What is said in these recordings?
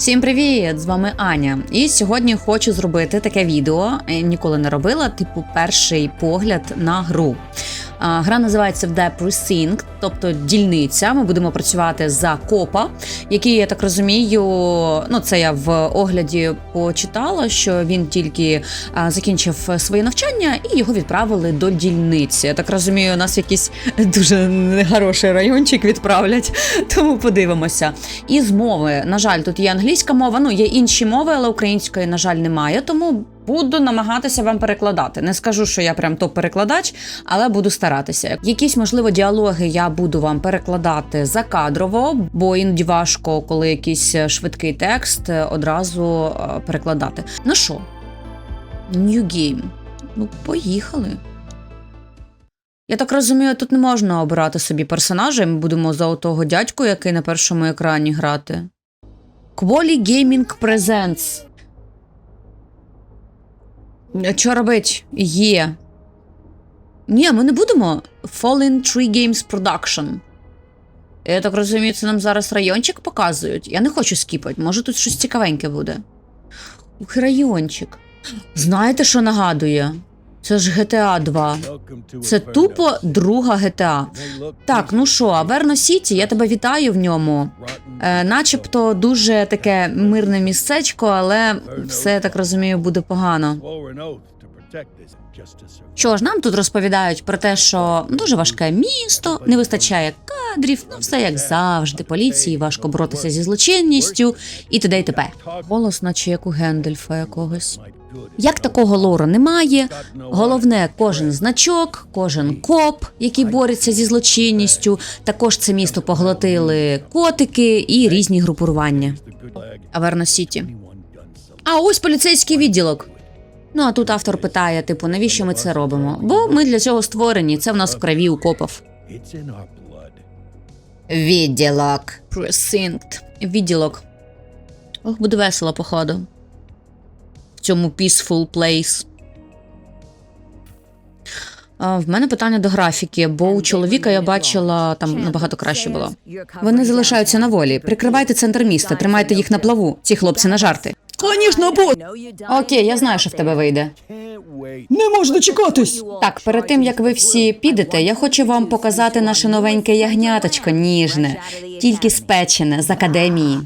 Всім привіт! З вами Аня. І сьогодні хочу зробити таке відео. е, Ніколи не робила, типу, перший погляд на гру. Гра називається The Precinct, тобто дільниця. Ми будемо працювати за копа, який, я так розумію, ну це я в огляді почитала, що він тільки закінчив своє навчання і його відправили до дільниці. Я так розумію, нас в якийсь дуже нехороший райончик відправлять, тому подивимося. І з мови, на жаль, тут є англійська мова, ну є інші мови, але української, на жаль, немає. Тому буду намагатися вам перекладати. Не скажу, що я прям топ-перекладач, але буду старатися. Якісь, можливо, діалоги я буду вам перекладати закадрово, бо іноді важко, коли якийсь швидкий текст е, одразу е, перекладати. Ну що, New Game. Ну, поїхали. Я так розумію, тут не можна обирати собі персонажа, ми будемо за того дядьку, який на першому екрані грати. Quali Gaming Presents. Що робить? Є. Ні, ми не будемо. Fallen Tree Games Production. Я так розумію, це нам зараз райончик показують. Я не хочу скіпати, може тут щось цікавеньке буде. Ух, райончик. Знаєте, що нагадує? Це ж GTA 2. Це тупо друга GTA. Так, ну що, Аверно Сіті, я тебе вітаю в ньому. Е, начебто дуже таке мирне містечко, але все я так розумію буде погано. Що ж, нам тут розповідають про те, що дуже важке місто, не вистачає кадрів, ну все як завжди. Поліції важко боротися зі злочинністю і т.д. і т.п. Голос, наче як у Гендельфа якогось. Як такого лору немає. Головне, кожен значок, кожен коп, який бореться зі злочинністю. Також це місто поглотили котики і різні групування. Аверно Сіті. А ось поліцейський відділок. Ну а тут автор питає: типу, навіщо ми це робимо? Бо ми для цього створені. Це в нас в крові у копів. Відділок. Precinct. Відділок. Ох, буде весело, походу. Цьому peaceful place. В мене питання до графіки, бо у чоловіка я бачила там набагато краще було. Вони залишаються на волі. Прикривайте центр міста, тримайте їх на плаву. Ці хлопці на жарти. Звісно, бо. Окей, я знаю, що в тебе вийде. Не можу дочекатись. Так, перед тим як ви всі підете, я хочу вам показати наше новеньке ягняточко ніжне, тільки спечене з академії.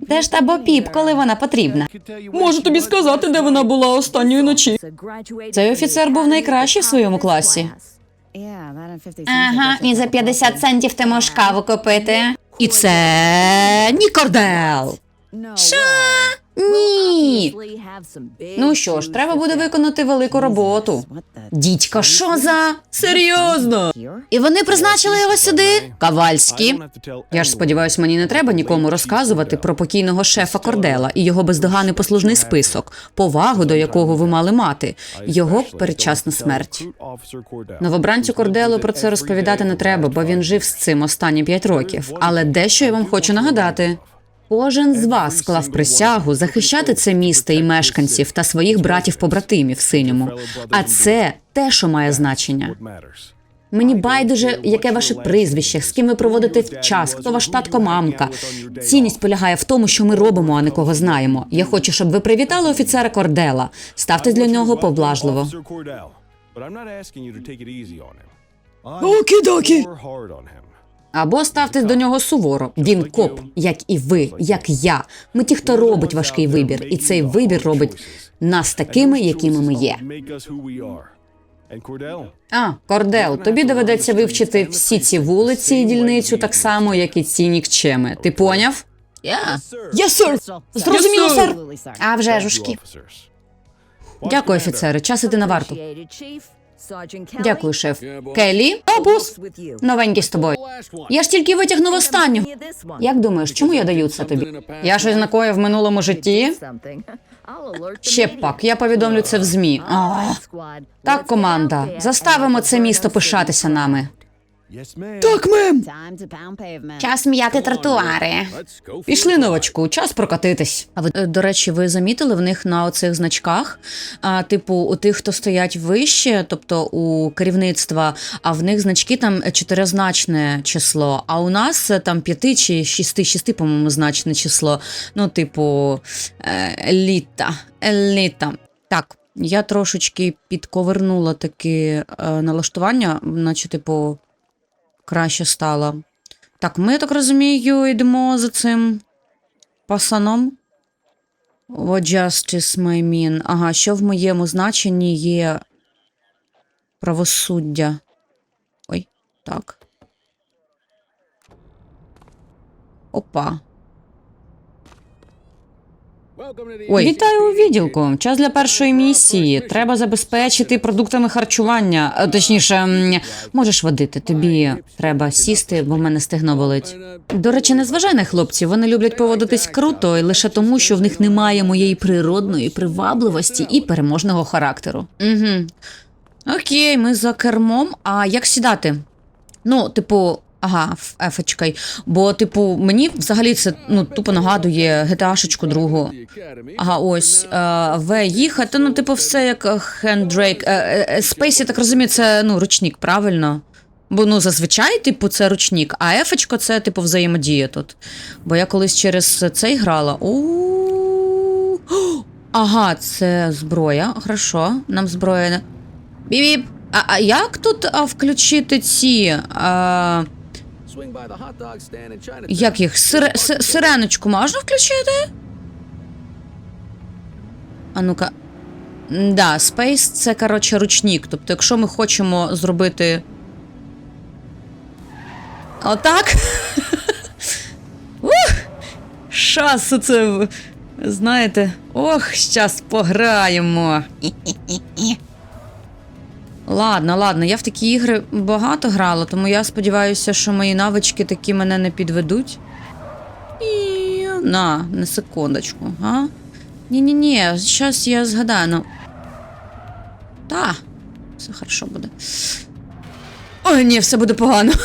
Де ж та Бопіп, коли вона потрібна? Можу тобі сказати, де вона була останньої ночі. Цей офіцер був найкращий в своєму класі. Ага, і за 50 центів ти можеш каву купити. І це Нікордел. Що? Ні. Ну що ж, треба буде виконати велику роботу. Дідько, що за? Серйозно. І вони призначили його сюди? Кавальські. Я ж сподіваюся, мені не треба нікому розказувати про покійного шефа Кордела і його бездоганний послужний список, повагу до якого ви мали мати, його передчасна смерть. Новобранцю Корделу про це розповідати не треба, бо він жив з цим останні п'ять років. Але дещо я вам хочу нагадати. Кожен з вас склав присягу захищати це місто і мешканців та своїх братів-побратимів в синьому. А це те, що має значення. Мені байдуже, яке ваше прізвище, з ким ви проводите час, хто ваш татко, мамка. Цінність полягає в тому, що ми робимо, а не кого знаємо. Я хочу, щоб ви привітали офіцера Кордела. Ставте для нього поблажливо. Окі-докі. Або ставтесь до нього суворо. Він коп, як і ви, як я. Ми ті, хто робить важкий вибір, і цей вибір робить нас такими, якими ми є. А, Кордел, тобі доведеться вивчити всі ці вулиці і дільницю так само, як і ці нікчеми. Ти поняв? Я. Sir. Зрозуміло, сер. А вже ж ушки. Дякую, офіцери. Час іти на варту. Дякую, шеф. Келі, О, бус. Новенький з тобою. Я ж тільки витягнув останню. Як думаєш, чому я даю це тобі? Я щось накоїв в минулому житті? Ще б пак, я повідомлю це в ЗМІ. А, так, команда, заставимо це місто пишатися нами. Так, мем. Час м'яти тротуари. Пішли новачку, час прокатитись. А ви е, до речі, ви замітили в них на оцих значках? А, типу, у тих, хто стоять вище, тобто у керівництва, а в них значки там чотиризначне число. А у нас е, там п'яти чи шісти, шісти, по-моєму, значне число. Ну, типу, е, еліта. Еліта. Так. Я трошечки підковернула таке е, налаштування, наче, типу, краще стало. Так, ми, так розумію, йдемо за цим пасаном. What justice may mean. Ага, що в моєму значенні є правосуддя. Ой, так. Опа. Ой, вітаю у відділку. Час для першої місії. Треба забезпечити продуктами харчування. Точніше, можеш водити. Тобі треба сісти, бо в мене стегно болить. До речі, не зважай на хлопців. Вони люблять поводитись круто і лише тому, що в них немає моєї природної привабливості і переможного характеру. Угу. Окей, ми за кермом. А як сідати? Ну, типу, ага, ефочкай. Бо, типу, мені взагалі це ну, тупо нагадує GTA-шечку другу. Ага, ось. Е, в їхати, ну, типу, все як хендрейк. Спейс, я так розумію, це ну, ручник, правильно? Бо ну, зазвичай, типу, це ручник, а ефочка це, типу, взаємодія тут. Бо я колись через цей грала. У Ага, це зброя. Хорошо, нам зброя. Біп-біп. А, а як тут а, включити ці. А, як їх? Сире, сиреночку можна включити? А ну-ка. Да, Space це, коротше, ручник. Тобто, якщо ми хочемо зробити. Отак. Ух! Щас це. Знаєте. Ох, щас пограємо. Ладно, ладно, я в такі ігри багато грала, тому я сподіваюся, що мої навички такі мене не підведуть. І... На, на секундочку, а? Ні-ні-ні, зараз я згадаю, ну. Та, все хорошо буде. Ой, ні, все буде погано.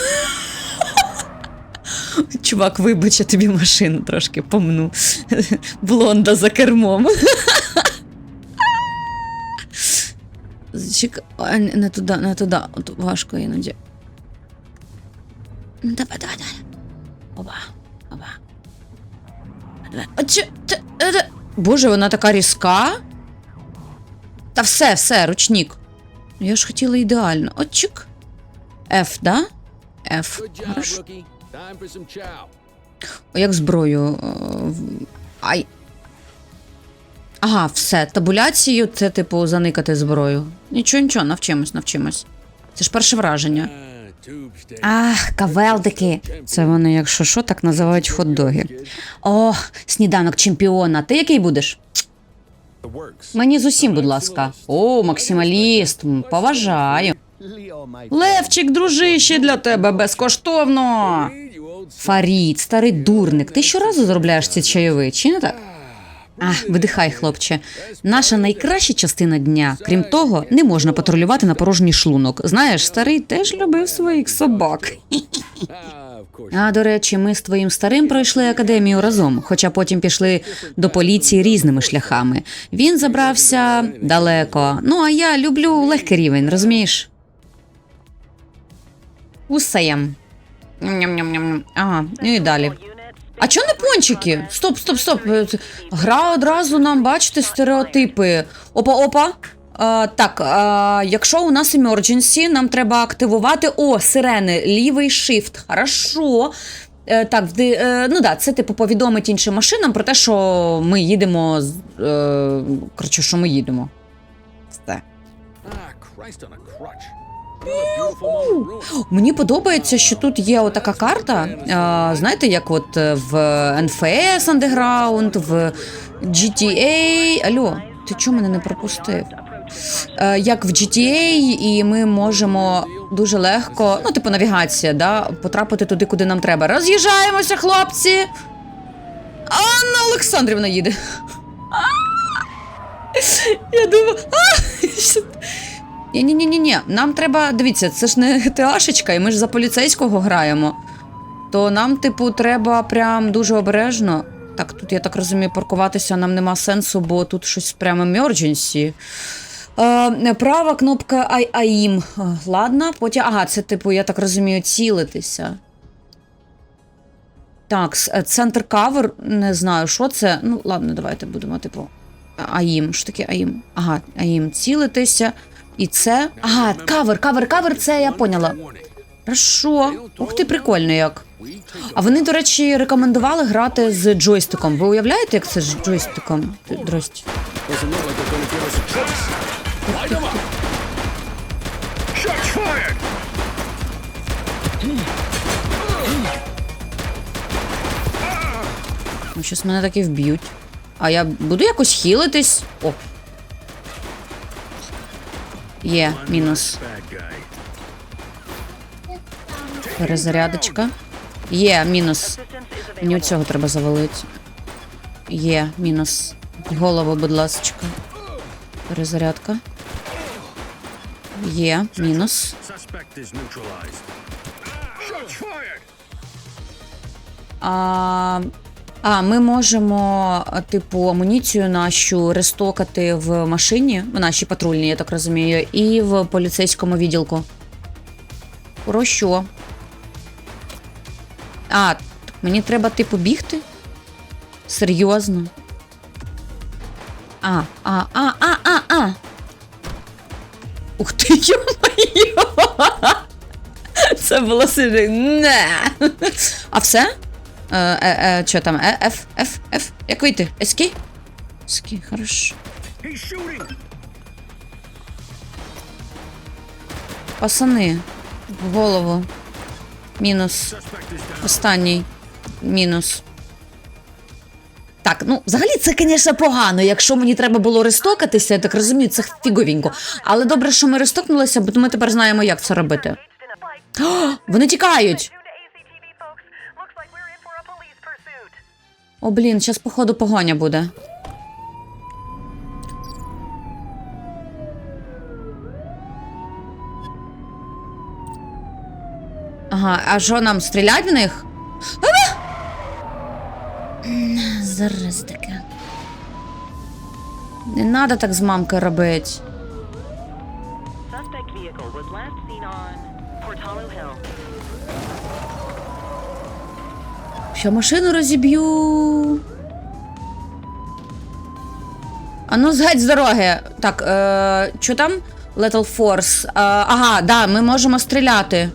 Чувак, вибач, я тобі машину трошки помну. Блонда за кермом. Чек... а, не туди, не туди. От важко іноді. Ну, Давай, давай, давай. Опа, опа. Давай. А, чи, е, де- Боже, вона така різка. Та все, все, ручник. Я ж хотіла ідеально. От чик. F, да? F. Хорошо. Як зброю. е, Ай. Ага, все. Табуляцію це, типу, заникати зброю. Нічого, нічого, навчимось, навчимось. Це ж перше враження. Ах, кавелдики. Це вони, якщо що, так називають хот-доги. О, сніданок чемпіона. Ти який будеш? Мені з усім, будь ласка. О, максималіст. Поважаю. Левчик, дружище, для тебе безкоштовно. Фарід, старий дурник, ти щоразу заробляєш ці чайові, чи не так? А, видихай, хлопче. Наша найкраща частина дня. Крім того, не можна патрулювати на порожній шлунок. Знаєш, старий теж любив своїх собак. А до речі, ми з твоїм старим пройшли академію разом, хоча потім пішли до поліції різними шляхами. Він забрався далеко. Ну а я люблю легкий рівень, розумієш? Ням-ням-ням. Ага, ну і далі. А чого не пончики? Стоп, стоп, стоп. Е, Гра одразу нам, бачите, стереотипи. Опа, опа. А, так, а, якщо у нас emergency, нам треба активувати. О, сирени, лівий shift. Хорошо. Е, так, е, ну да, це типу повідомить іншим машинам про те, що ми їдемо. Е, коротше, що ми їдемо. Все. Мені подобається, що тут є отака карта. Знаєте, як от е, в NFS Underground, в GTA. Алло, ти чого мене не пропустив? Е, як в GTA, і ми можемо дуже легко, ну, типу, навігація, да, потрапити туди, куди нам треба. Роз'їжджаємося, хлопці! Анна Олександрівна їде. Я думаю, Ні, ні, ні, ні, ні. Нам треба. Дивіться, це ж не ГТАшечка, і ми ж за поліцейського граємо. То нам, типу, треба прям дуже обережно. Так, тут я так розумію, паркуватися нам нема сенсу, бо тут щось прямо emergency. Е, права кнопка «Ай-. Е, Ладно, потім. Ага, це, типу, я так розумію, цілитися. Так, е, центр кавер, не знаю, що це. Ну, ладно, давайте будемо, типу. АІМ. Що таке АІМ? Ага, АІМ цілитися. І це. Ага, кавер, кавер, кавер, це я поняла. Хорошо. Ух ти, прикольно як. А вони, до речі, рекомендували грати з джойстиком. Ви уявляєте, як це з джойстиком? Fired. Ну, щось мене таки вб'ють. А я буду якось хілитись. О. Є, мінус. Перезарядочка. Є, мінус. Мені цього треба завалити. Є, мінус. Голову, будь ласочка. Перезарядка. Є, мінус. А, а ми можемо, типу, амуніцію нашу рестокати в машині, в нашій патрульній, я так розумію, і в поліцейському відділку. Про що? А, мені треба, типу, бігти? Серйозно? А, а, а, а, а, а. Ух ти, йо-моє! Це було сири. Не. А все? Е, е, е, що там? Е, F, F, F. Як вийти? Ески? Ески, хорошо. Пацани. В голову. Мінус. Останній. Мінус. Так, ну взагалі це, звісно, погано. Якщо мені треба було рестокатися, я так розумію, це фіговенько. Але добре, що ми рестокнулися, бо ми тепер знаємо, як це робити. О, вони тікають! О, блін, зараз, походу, погоня буде. Ага, а що нам стрілять в них? Зараз таке. Не треба так з мамкою робити. Що машину розіб'ю. А ну згадь з дороги. Так, е, що там? Little Force. Е, ага, да, ми можемо стріляти.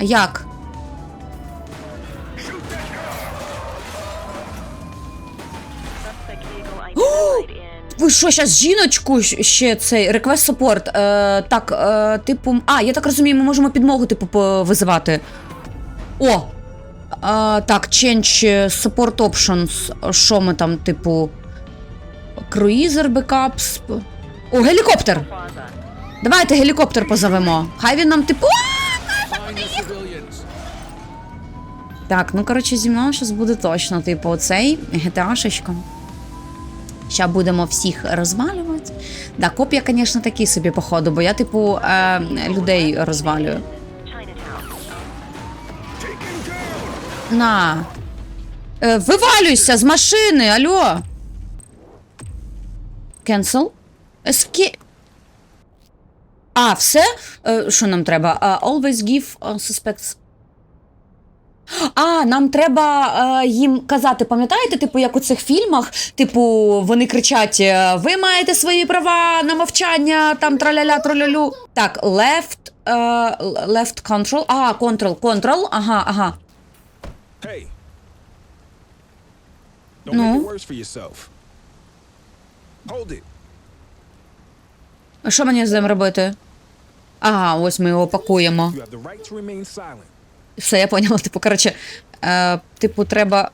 Як? Ви що, зараз жіночку ще цей request support? Е, так, е, типу. А, я так розумію, ми можемо підмогу, типу, визивати. О! Е, так, change support options. Що ми там, типу. Круїзер, бекапс. О, гелікоптер! Давайте гелікоптер позовемо. Хай він нам типу. Так, ну коротше, зі мною зараз буде точно, типу, оцей GTA-шечка. Ща будемо всіх розвалювати. Да, коп я, звісно, такий собі, походу, бо я, типу, е, людей розвалюю. На. Е, вивалюйся з машини, алло. Cancel. Escape. А, все? Е, нам треба? А, always give uh, suspects. А, нам треба е, їм казати, пам'ятаєте, типу, як у цих фільмах, типу, вони кричать: е, ви маєте свої права на мовчання, там траляля тролялю. Так, left, е, left control. А, control, control. Ага, ага. Hey. Don't No. make it worse for yourself. Hold it. А Що мені з ним робити? Ага, ось ми його пакуємо. You have the right to remain silent. Все, я поняла. Типу, коротше, е, типу, треба.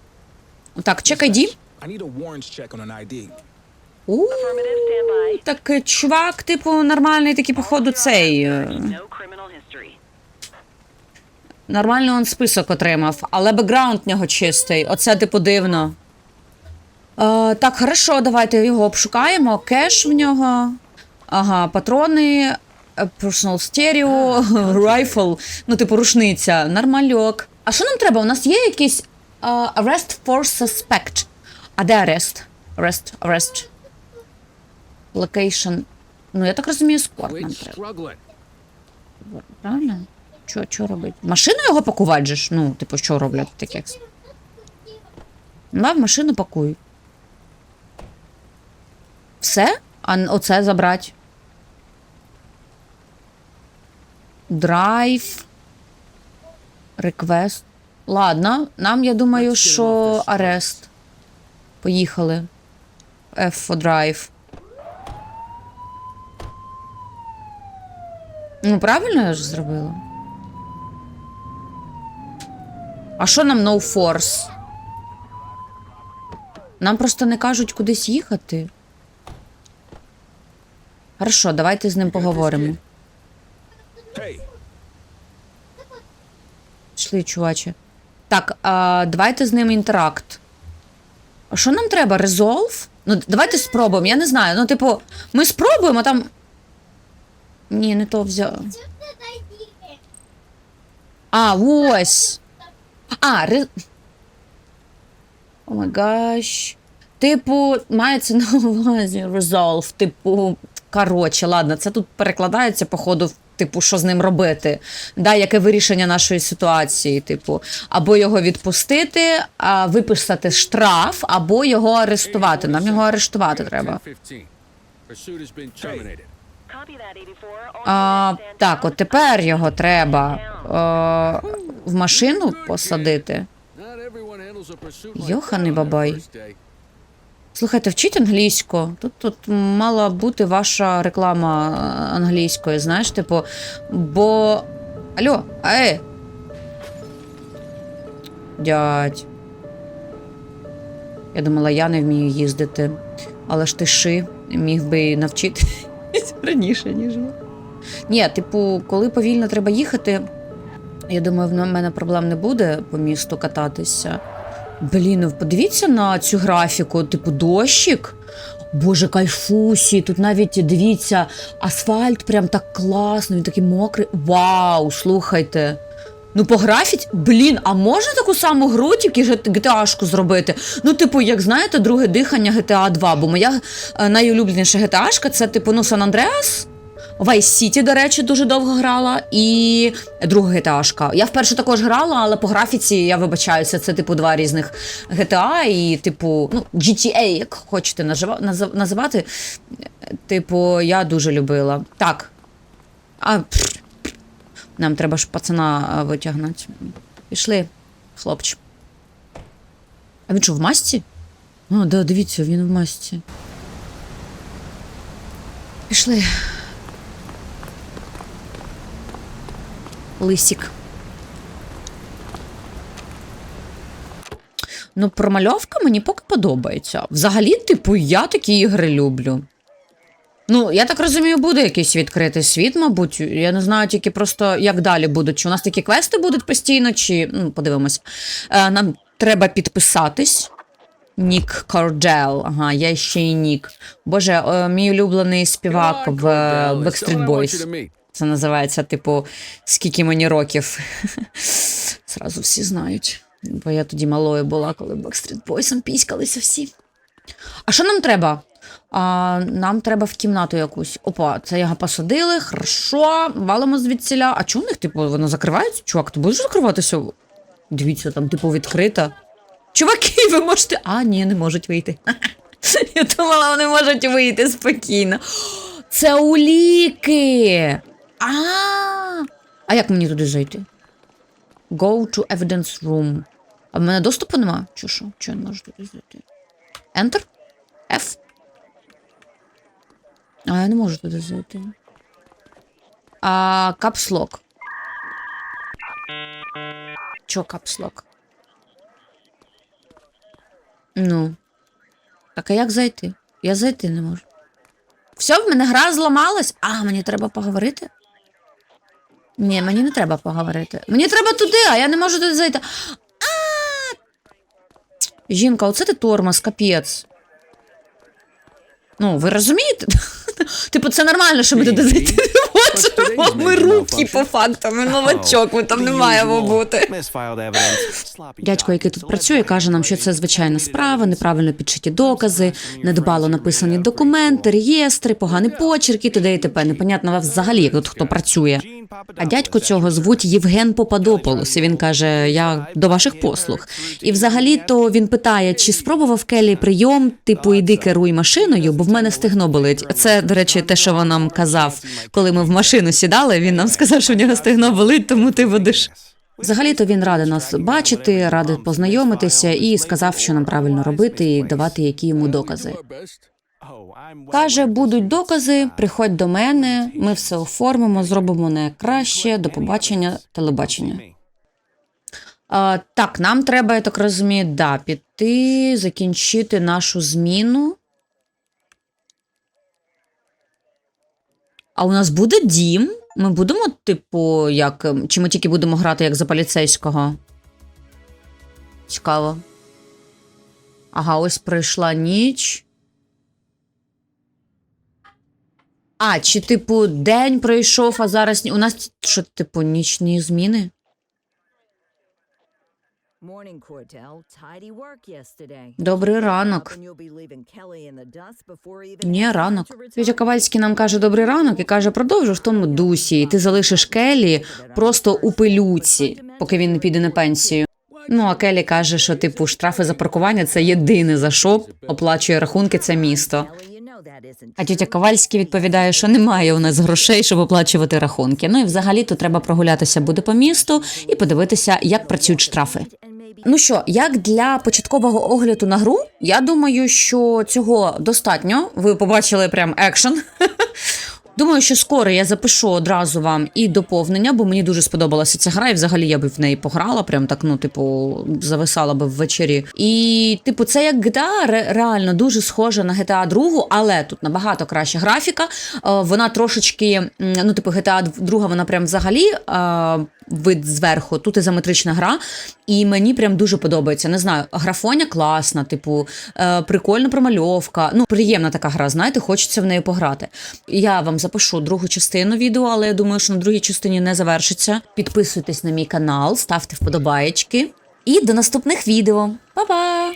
Так, чек ID. I need a warrants check on an ID. У, Affirmative, stand by. так е, чувак, типу, нормальний такий, походу, цей. е, No criminal history. Нормальний он список отримав, але бекграунд в нього чистий. Оце, типу, дивно. Е, так, хорошо, давайте його обшукаємо. Кеш в нього. Ага, патрони, е, personal stereo, rifle, ну, типу, рушниця, нормальок. А що нам треба? У нас є якийсь а, arrest for suspect. А де арест? Arrest, arrest. Location. Ну, я так розумію, спорт нам треба. Правильно? Що, що робити? Машину його пакувати же ж? Ну, типу, що роблять таке? Да, в машину пакують. Все? А оце забрати? Драйв. Реквест. Ладно, нам, я думаю, що арест. Поїхали. F for drive. Ну, правильно я ж зробила? А що нам no force? Нам просто не кажуть кудись їхати. Хорошо, давайте з ним поговоримо. Пішли, чуваче. Так, а, давайте з ним інтеракт. А що нам треба? Resolve? Ну, давайте спробуємо, я не знаю. Ну, типу, ми спробуємо, а там. Ні, не то взяв. А, ось. А, ре... О май гаш. Типу, мається на увазі resolve. Типу, коротше, ладно, це тут перекладається, походу, типу, що з ним робити. Да, яке вирішення нашої ситуації, типу, або його відпустити, а виписати штраф, або його арестувати. Нам його арештувати треба. 10-15. Pursuit has been terminated. Copy that, 84. All А, так, от тепер його треба е, в машину посадити. Йоханий бабай. Слухайте, вчіть англійську. Тут, тут мала бути ваша реклама е, англійською, знаєш, типу, бо. Алло, ей! Дядь. Я думала, я не вмію їздити. Але ж ти ши міг би навчити раніше, ніж я. Ні, типу, коли повільно треба їхати, я думаю, в мене проблем не буде по місту кататися. Блін, ну подивіться на цю графіку, типу дощик. Боже, кайфусі, тут навіть дивіться, асфальт прям так класно, він такий мокрий. Вау, слухайте. Ну, по графіці, блін, а можна таку саму гру, тільки GTA-шку зробити? Ну, типу, як знаєте, друге дихання GTA 2, бо моя е, найулюбленіша GTA-шка це, типу, ну, Сан Андреас. Vice City, до речі, дуже довго грала, і друга GTA-шка. Я вперше також грала, але по графіці я вибачаюся, це типу два різних GTA і, типу, ну, GTA, як хочете називати. Типу, я дуже любила. Так. А, нам треба ж пацана витягнути. Пішли, хлопче. А він що, в масці? О, да, дивіться, він в масці. Пішли. Лисік. Ну, промальовка мені поки подобається. Взагалі, типу, я такі ігри люблю. Ну, я так розумію, буде якийсь відкритий світ, мабуть. Я не знаю тільки просто, як далі будуть. Чи у нас такі квести будуть постійно, чи. Ну, подивимось. Е, нам треба підписатись. Нік Корджел. Ага, я ще й Нік. Боже, е, мій улюблений співак в е, Backstreet I want Boys. Це називається, типу, скільки мені років. Зразу всі знають. Бо я тоді малою була, коли Backstreet Boys піськалися всі. А що нам треба? А, нам треба в кімнату якусь. Опа, це його посадили, хорошо, валимо звідсіля. А чого у них, типу, воно закривається? Чувак, ти будеш закриватися? Дивіться, там, типу, відкрита. Чуваки, ви можете. А, ні, не можуть вийти. Я думала, вони можуть вийти спокійно. Це уліки. А, а як мені туди зайти? Go to evidence room. А в мене доступу нема? Чи що? Чи я не можу туди зайти? Enter? F? А, я не можу туди зайти. А, капслок. Чо капслок? Ну. Так, а як зайти? Я зайти не можу. Все, в мене гра зламалась. А, мені треба поговорити? Ні, мені не треба поговорити. Мені треба туди, а я не можу туди зайти. А! Жінка, оце ти тормоз, капець. Ну, ви розумієте? Типу, це нормально, що ми туди зайти не. Ми руки по фактам, ми новачок, ми там не маємо бути. Дядько, який тут працює, каже нам, що це звичайна справа, неправильно підшиті докази, недбало написані документи, реєстри, поганий почерк і т.д. і т.п. Непонятно взагалі, як тут хто працює. А дядько цього звуть Євген Попадополос, і він каже: Я до ваших послуг. І взагалі то він питає, чи спробував Келі прийом, типу, іди керуй машиною, бо в мене стегно болить. Це, до речі, те, що він нам казав, коли ми в машину сідали. Він нам сказав, що в нього стегно болить, тому ти водиш. Взагалі-то він радий нас бачити, радий познайомитися і сказав, що нам правильно робити, і давати які йому докази. Каже, будуть докази, приходь до мене, ми все оформимо, зробимо найкраще. До побачення, телебачення. А, так, нам треба, я так розумію, да, піти, закінчити нашу зміну. А у нас буде дім? Ми будемо, типу, як. ем, Чи ми тільки будемо грати як за поліцейського? Цікаво. Ага, ось прийшла ніч. А, чи, типу, день пройшов, а зараз у нас що, типу, нічні зміни? Morning, Cordell. Tidy work yesterday. Добрий ранок. Ні, ранок. retire. Ковальський нам каже добрий ранок і каже, продовжуй в тому дусі, і ти залишиш Келі просто у пилюці, поки він не піде на пенсію. Ну, а Келі каже, що типу штрафи за паркування це єдине за що оплачує рахунки це місто. А тітя Ковальський відповідає, що немає у нас грошей, щоб оплачувати рахунки. Ну і взагалі то треба прогулятися буде по місту і подивитися, як працюють штрафи. Ну що, як для початкового огляду на гру, я думаю, що цього достатньо. Ви побачили прям екшен. Думаю, що скоро я запишу одразу вам і доповнення, бо мені дуже сподобалася ця гра, і взагалі я би в неї пограла, прям так, ну, типу, зависала би ввечері. І, типу, це як GTA, реально дуже схожа на GTA 2, але тут набагато краща графіка. Е, Вона трошечки, ну, типу, GTA 2, вона прям взагалі е, вид зверху, тут ізометрична гра. І мені прям дуже подобається. Не знаю, графоня класна, типу, е, прикольна промальовка. Ну, приємна така гра, знаєте, хочеться в неї пограти. Я вам запишу другу частину відео, але я думаю, що на другій частині не завершиться. Підписуйтесь на мій канал, ставте вподобаєчки. І до наступних відео. Па-па!